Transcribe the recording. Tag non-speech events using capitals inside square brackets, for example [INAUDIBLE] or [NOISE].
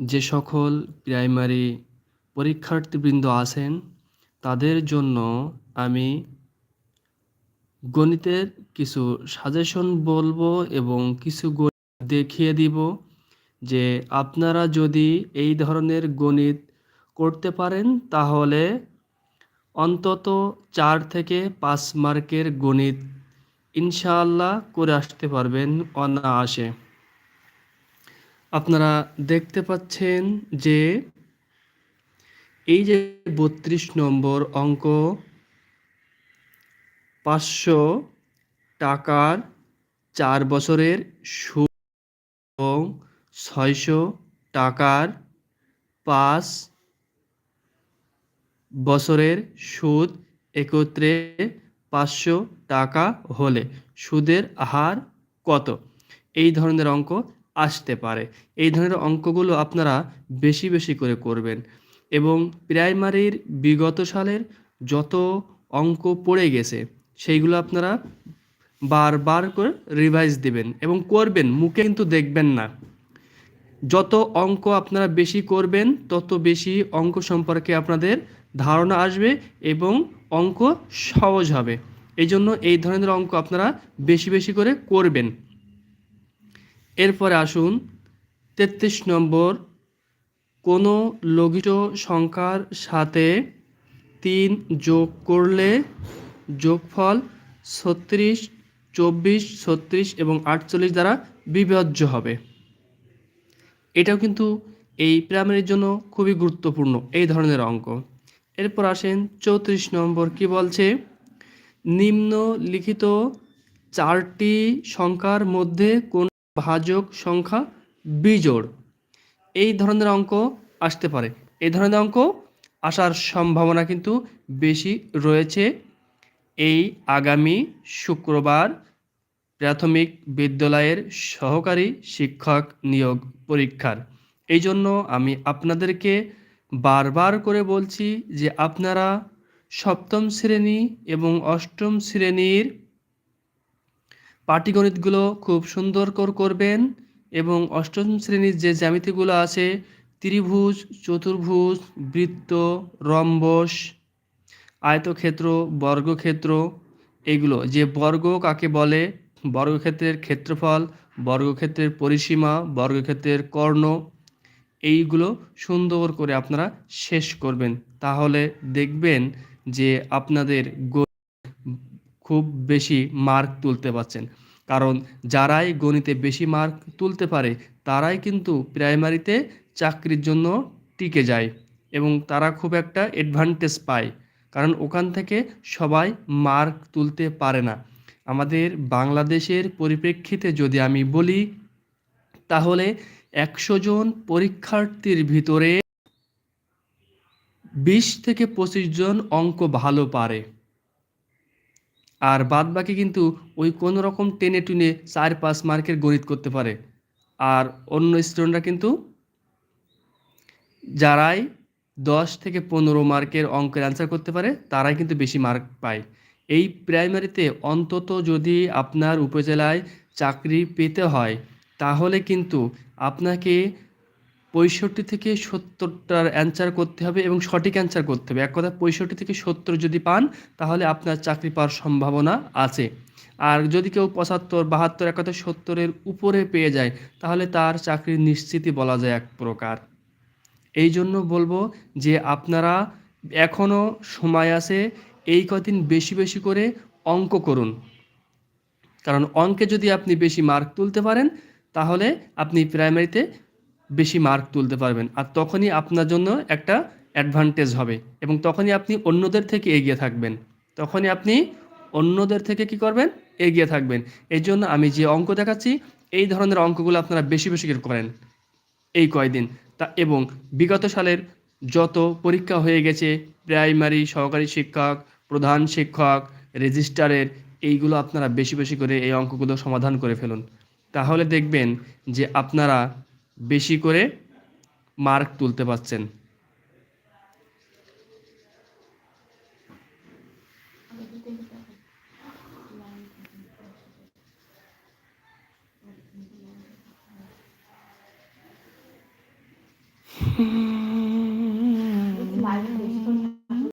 যে সকল প্রাইমারি পরীক্ষার্থীবৃন্দ আছেন, তাদের জন্য আমি গণিতের কিছু সাজেশন বলব এবং কিছু দেখিয়ে দিব যে আপনারা যদি এই ধরনের গণিত করতে পারেন, তাহলে অন্তত চার থেকে পাঁচ মার্কের গণিত ইনশাআল্লাহ করে আসতে পারবেন অনায়াসে। আপনারা দেখতে পাচ্ছেন যে এই যে বত্রিশ নম্বর অঙ্ক পাঁচশো টাকার চার বছরের সুদ এবং ছয়শো টাকার পাঁচ বছরের সুদ একত্রে পাঁচশো টাকা হলে সুদের হার কত? এই ধরনের অঙ্ক আসতে পারে। এই ধরনের অঙ্কগুলো আপনারা বেশি বেশি করে করবেন। এবং প্রাইমারির বিগত সালের যত অঙ্ক পড়ে গেছে, সেইগুলো আপনারা বারবার করে রিভাইজ দিবেন এবং করবেন, মুখে কিন্তু দেখবেন না। যত অঙ্ক আপনারা বেশি করবেন, তত বেশি অঙ্ক সম্পর্কে আপনাদের ধারণা আসবে এবং অঙ্ক সহজ হবে। এই জন্য এই ধরনের অঙ্ক আপনারা বেশি বেশি করে করবেন। এরপরে আসুন তেত্রিশ নম্বর। কোনো লঘিত সংখ্যার সাথে তিন যোগ করলে যোগফল ছত্রিশ, চব্বিশ, ছত্রিশ এবং আটচল্লিশ দ্বারা বিভাজ্য হবে। এটাও কিন্তু এই প্রাইমারির জন্য খুবই গুরুত্বপূর্ণ এই ধরনের অঙ্ক। এরপর আসেন চৌত্রিশ নম্বর কি বলছে? নিম্নলিখিত চারটি সংখ্যার মধ্যে কোন ভাজক সংখ্যা বিজোড়। এই ধরনের অঙ্ক আসতে পারে। এই ধরনের অঙ্ক আসার সম্ভাবনা কিন্তু বেশি রয়েছে। এই আগামী শুক্রবার প্রাথমিক বিদ্যালয়ের সহকারী শিক্ষক নিয়োগ পরীক্ষার। এই জন্য আমি আপনাদেরকে বারবার করে বলছি যে আপনারা সপ্তম শ্রেণি এবং অষ্টম শ্রেণির পাটিগণিতগুলো খুব সুন্দর করে করবেন এবং অষ্টম শ্রেণির যে জ্যামিতিগুলো আছে, ত্রিভুজ, চতুর্ভুজ, বৃত্ত, রম্বস, আয়তক্ষেত্র, বর্গক্ষেত্র, এগুলো যে বর্গ কাকে বলে? বর্গক্ষেত্রের ক্ষেত্রফল, বর্গক্ষেত্রের পরিসীমা, বর্গক্ষেত্রের কর্ণ, এইগুলো সুন্দর করে আপনারা শেষ করবেন। তাহলে দেখবেন যে আপনাদের খুব বেশি মার্ক তুলতে পারছেন। কারণ যারাই গণিতে বেশি মার্ক তুলতে পারে, তারাই কিন্তু প্রাইমারিতে চাকরির জন্য টিকে যায় এবং তারা খুব একটা অ্যাডভান্টেজ পায়। কারণ ওখান থেকে সবাই মার্ক তুলতে পারে না। আমাদের বাংলাদেশের পরিপ্রেক্ষিতে যদি আমি বলি, তাহলে একশো জন পরীক্ষার্থীর ভিতরে বিশ থেকে পঁচিশ জন অঙ্ক ভালো পারে। আর বাদ বাকি কিন্তু ওই কোনো রকম টেনে টুনে চার পাঁচ মার্কের গণিত করতে পারে। আর অন্য স্টুডেন্টরা কিন্তু যারাই দশ থেকে পনেরো মার্কের অঙ্কের অ্যান্সার করতে পারে, তারাই কিন্তু বেশি মার্ক পায়। এই প্রাইমারিতে অন্তত যদি আপনার উপজেলায় চাকরি পেতে হয়, তাহলে কিন্তু আপনাকে পঁয়ষট্টি থেকে সত্তরটার অ্যান্সার করতে হবে এবং সঠিক অ্যান্সার করতে হবে। এক কথা পঁয়ষট্টি থেকে সত্তর যদি পান, তাহলে আপনার চাকরি পাওয়ার সম্ভাবনা আছে। আর যদি কেউ পঁচাত্তর, বাহাত্তর, এক কথা সত্তরের উপরে পেয়ে যায়, তাহলে তার চাকরির নিশ্চিতই বলা যায় এক প্রকার। এই জন্য বলব যে আপনারা এখনও সময় আছে এই কদিন বেশি বেশি করে অঙ্ক করুন। কারণ অঙ্কে যদি আপনি বেশি মার্ক তুলতে পারেন, তাহলে আপনি প্রাইমারিতে বেশি মার্ক তুলতে পারবেন। আর তখনই আপনার জন্য একটা অ্যাডভান্টেজ হবে এবং তখনই আপনি অন্যদের থেকে এগিয়ে থাকবেন। তখনই আপনি অন্যদের থেকে কি করবেন? এগিয়ে থাকবেন। এই জন্য আমি যে অঙ্ক দেখাচ্ছি, এই ধরনের অঙ্কগুলো আপনারা বেশি বেশি করেন এই কয়দিন। তা এবং বিগত সালের যত পরীক্ষা হয়ে গেছে প্রাইমারি সহকারী শিক্ষক, প্রধান শিক্ষক রেজিস্টারের এইগুলো আপনারা বেশি বেশি করে এই অঙ্কগুলো সমাধান করে ফেলুন। তাহলে দেখবেন যে আপনারা বেশি করে মার্ক তুলতে পারছেন। হুম [LAUGHS]